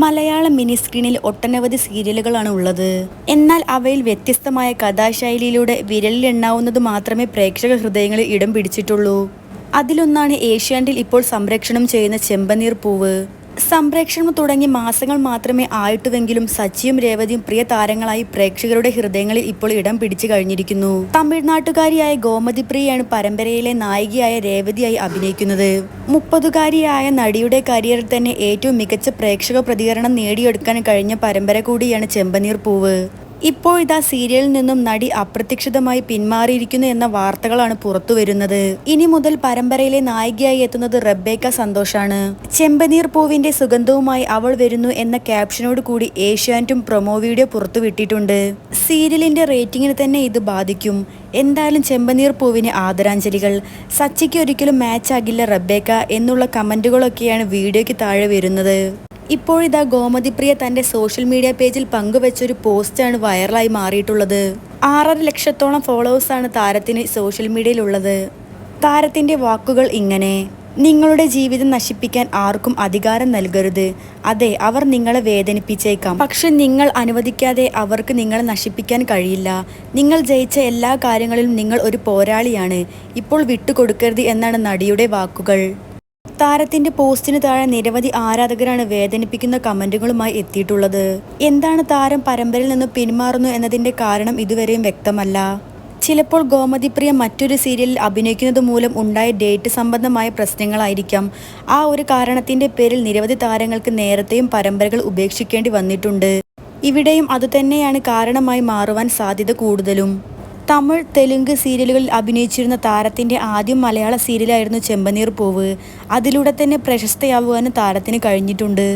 മലയാള mini സ്ക്രീനിൽ ഒട്ടനവധി സീരിയലുകളാണ് ഉള്ളത്. എന്നാൽ അവയിൽ വ്യത്യസ്തമായ കഥാശൈലിയിലൂടെ വിരലിലെണ്ണാവുന്നത് മാത്രമേ പ്രേക്ഷക ഹൃദയങ്ങളിൽ ഇടം പിടിച്ചിട്ടുള്ളൂ. അതിലൊന്നാണ് ഏഷ്യാനെറ്റിൽ ഇപ്പോൾ സംരക്ഷണം ചെയ്യുന്ന ചെമ്പനീർ പൂവ്. സംപ്രേക്ഷണം തുടങ്ങി മാസങ്ങൾ മാത്രമേ ആയിട്ടുവെങ്കിലും സച്ചിയും രേവതിയും പ്രിയ താരങ്ങളായി പ്രേക്ഷകരുടെ ഹൃദയങ്ങളിൽ ഇപ്പോൾ ഇടം പിടിച്ചു കഴിഞ്ഞിരിക്കുന്നു. തമിഴ്നാട്ടുകാരിയായ ഗോമതി പ്രിയയാണ് പരമ്പരയിലെ നായികയായ രേവതിയായി അഭിനയിക്കുന്നത്. മുപ്പതുകാരിയായ നടിയുടെ കരിയറിൽ തന്നെ ഏറ്റവും മികച്ച പ്രേക്ഷക പ്രതികരണം നേടിയെടുക്കാൻ കഴിഞ്ഞ പരമ്പര കൂടിയാണ് ചെമ്പനീർ പൂവ്. ഇപ്പോൾ ഇതാ സീരിയലിൽ നിന്നും നടി അപ്രത്യക്ഷിതമായി പിന്മാറിയിരിക്കുന്നു എന്ന വാർത്തകളാണ് പുറത്തു വരുന്നത്. ഇനി മുതൽ പരമ്പരയിലെ നായികയായി എത്തുന്നത് റബ്ബേക്ക സന്തോഷാണ്. ചെമ്പനീർ പൂവിന്റെ സുഗന്ധവുമായി അവൾ വരുന്നു എന്ന ക്യാപ്ഷനോട് കൂടി ഏഷ്യാനെറ്റും പ്രൊമോ വീഡിയോ പുറത്തുവിട്ടിട്ടുണ്ട് സീരിയലിന്റെ റേറ്റിംഗിന് തന്നെ ഇത് ബാധിക്കും. എന്തായാലും ചെമ്പനീർ പൂവിന് ആദരാഞ്ജലികൾ. സച്ചിക്ക് ഒരിക്കലും മാച്ചാകില്ല റബ്ബേക്ക എന്നുള്ള കമന്റുകളൊക്കെയാണ് വീഡിയോയ്ക്ക് താഴെ വരുന്നത്. ഇപ്പോഴിതാ ഗോമതിപ്രിയ തന്റെ സോഷ്യൽ മീഡിയ പേജിൽ പങ്കുവെച്ചൊരു പോസ്റ്റാണ് വൈറലായി മാറിയിട്ടുള്ളത്. ആറര ലക്ഷത്തോളം ഫോളോവേഴ്സാണ് താരത്തിന് സോഷ്യൽ മീഡിയയിലുള്ളത്. താരത്തിന്റെ വാക്കുകൾ ഇങ്ങനെ നിങ്ങളുടെ ജീവിതം നശിപ്പിക്കാൻ ആർക്കും അധികാരം നൽകരുത്. അതെ അവർ നിങ്ങളെ വേദനിപ്പിച്ചേക്കാം. പക്ഷെ നിങ്ങൾ അനുവദിക്കാതെ അവർക്ക് നിങ്ങളെ നശിപ്പിക്കാൻ കഴിയില്ല. നിങ്ങൾ ജയിച്ച എല്ലാ കാര്യങ്ങളിലും നിങ്ങൾ ഒരു പോരാളിയാണ്. ഇപ്പോൾ വിട്ടുകൊടുക്കരുത് എന്നാണ് നടിയുടെ വാക്കുകൾ. താരത്തിന്റെ പോസ്റ്റിന് താഴെ നിരവധി ആരാധകരാണ് വേദനിപ്പിക്കുന്ന കമന്റുകളുമായി എത്തിയിട്ടുള്ളത്. എന്താണ് താരം പരമ്പരയിൽ നിന്ന് പിന്മാറുന്നു എന്നതിന്റെ കാരണം ഇതുവരെയും വ്യക്തമല്ല. ചിലപ്പോൾ ഗോമതിപ്രിയ മറ്റൊരു സീരിയലിൽ അഭിനയിക്കുന്നത് മൂലം ഉണ്ടായ ഡേറ്റ് സംബന്ധമായ പ്രശ്നങ്ങളായിരിക്കാം. ആ ഒരു കാരണത്തിന്റെ പേരിൽ നിരവധി താരങ്ങൾക്ക് നേരത്തെയും പരമ്പരകൾ ഉപേക്ഷിക്കേണ്ടി വന്നിട്ടുണ്ട്. ഇവിടെയും അതുതന്നെയാണ് കാരണമായി മാറുവാൻ സാധ്യത കൂടുതലും. തമിഴ് തെലുങ്ക് സീരിയലുകളിൽ അഭിനയിച്ചിരുന്ന താരത്തിന്റെ ആദ്യം മലയാള സീരിയലായിരുന്നു ചെമ്പനീർ പൂവ് അതിലൂടെ തന്നെ പ്രശസ്തയാവുവാനും താരത്തിന് കഴിഞ്ഞിട്ടുണ്ട്.